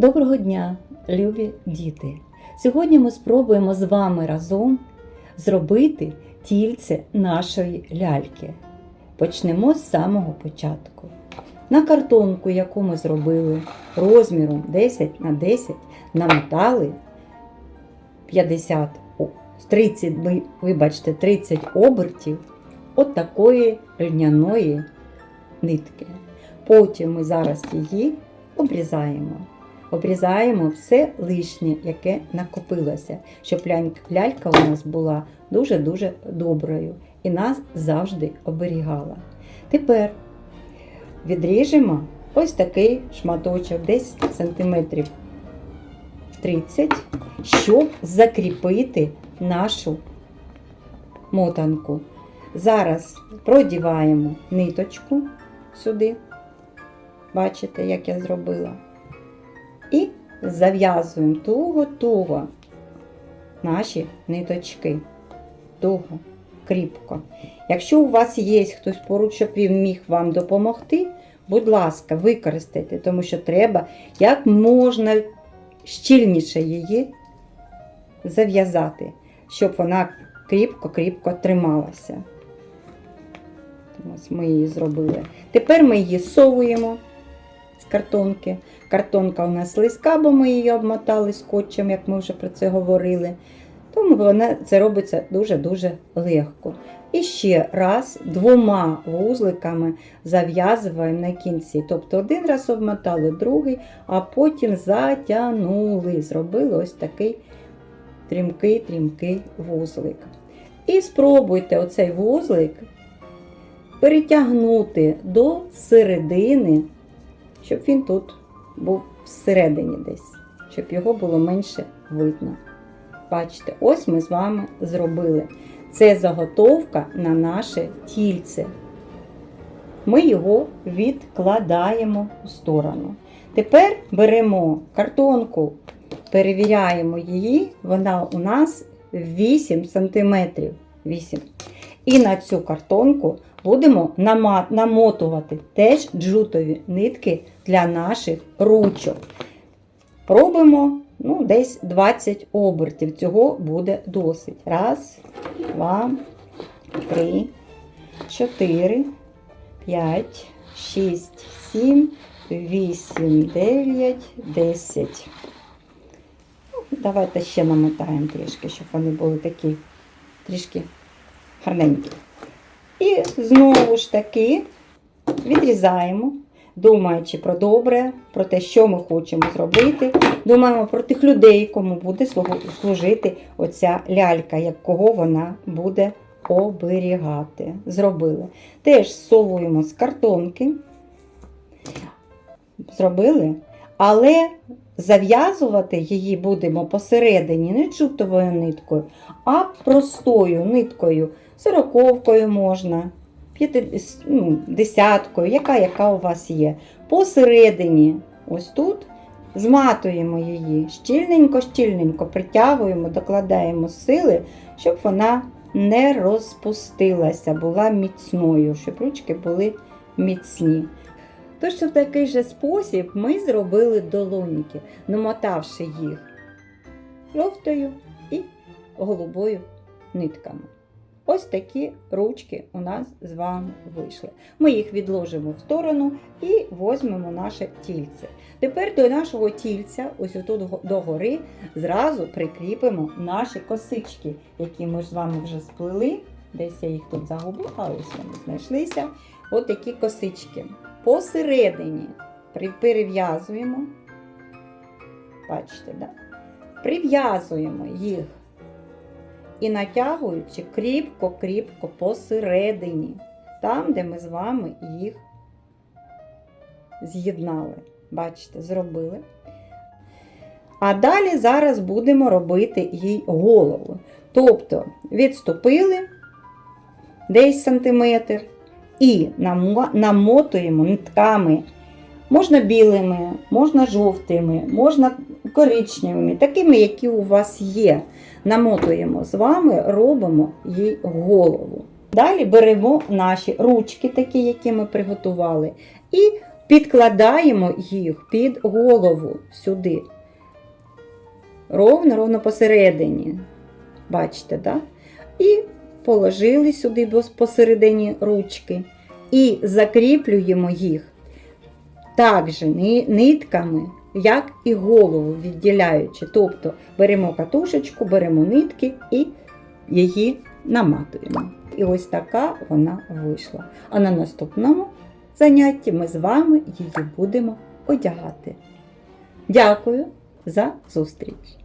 Доброго дня, любі діти! Сьогодні ми спробуємо з вами разом зробити тільце нашої ляльки. Почнемо з самого початку. На картонку, яку ми зробили розміром 10 на 10, намотали 50, 30, вибачте, 30 обертів от такої льняної нитки. Потім ми зараз її обрізаємо. Обрізаємо все лишнє, яке накопилося, щоб лялька у нас була дуже-дуже доброю і нас завжди оберігала. Тепер відріжемо ось такий шматочок, десь сантиметрів 30, щоб закріпити нашу мотанку. Зараз продіваємо ниточку сюди. Бачите, як я зробила. Зав'язуємо туго-туго наші ниточки. Туго, кріпко. Якщо у вас є хтось поруч, щоб він міг вам допомогти, будь ласка, використайте, тому що треба як можна щільніше її зав'язати, щоб вона кріпко-кріпко трималася. Ось ми її зробили. Тепер ми її совуємо з картонки. Картонка у нас лиска, бо ми її обмотали скотчем, як ми вже про це говорили. Тому вона це робиться дуже-дуже легко. І ще раз двома вузликами зав'язуємо на кінці. Тобто один раз обмотали, другий, а потім затягнули. Зробили ось такий трімкий-трімкий вузлик. І спробуйте оцей вузлик перетягнути до середини, щоб він тут був всередині десь, щоб його було менше видно. Бачите, ось ми з вами зробили. Це заготовка на наше тільце. Ми його відкладаємо в сторону. Тепер беремо картонку, перевіряємо її, вона у нас 8 см. 8. І на цю картонку будемо намотувати теж джутові нитки для наших ручок. Робимо ну, десь 20 обертів. Цього буде досить. Раз, два, три, чотири, п'ять, шість, сім, вісім, дев'ять, десять. Ну, Давайте ще намотаємо трішки, щоб вони були такі трішки гарненькі. І знову ж таки відрізаємо, думаючи про добре, про те, що ми хочемо зробити. Думаємо про тих людей, кому буде служити оця лялька, як кого вона буде оберігати. Зробили. Теж совуємо з картонки. Зробили. Але зав'язувати її будемо посередині не джутовою ниткою, а простою ниткою, сороковкою можна, ну, десяткою, яка, яка у вас є. Посередині, ось тут, зматуємо її, щільненько-щільненько притягуємо, докладаємо сили, щоб вона не розпустилася, була міцною, щоб ручки були міцні. Тож в такий же спосіб ми зробили долоніки, намотавши їх жовтою і голубою нитками. Ось такі ручки у нас з вами вийшли. Ми їх відложимо в сторону і візьмемо наше тільце. Тепер до нашого тільця, ось отут го- догори, зразу прикріпимо наші косички, які ми ж з вами вже сплели. Десь я їх тут загубила, ось вони знайшлися. Ось такі косички. Посередині перев'язуємо. Бачите, да? Прив'язуємо їх і натягуючи кріпко-кріпко посередині, там, де ми з вами їх з'єднали. Бачите, зробили. А далі зараз будемо робити їй голову. Тобто відступили десь сантиметр і намотуємо нитками. Можна білими, можна жовтими, можна коричневими, такими, які у вас є. Намотуємо з вами, робимо їй голову. Далі беремо наші ручки, такі, які ми приготували, і підкладаємо їх під голову сюди. Ровно, ровно посередині. Бачите, так? І положили сюди посередині ручки. І закріплюємо їх також ни- нитками, як і голову відділяючи. Тобто беремо катушечку, беремо нитки і її наматуємо. І ось така вона вийшла. А на наступному занятті ми з вами її будемо одягати. Дякую за зустріч!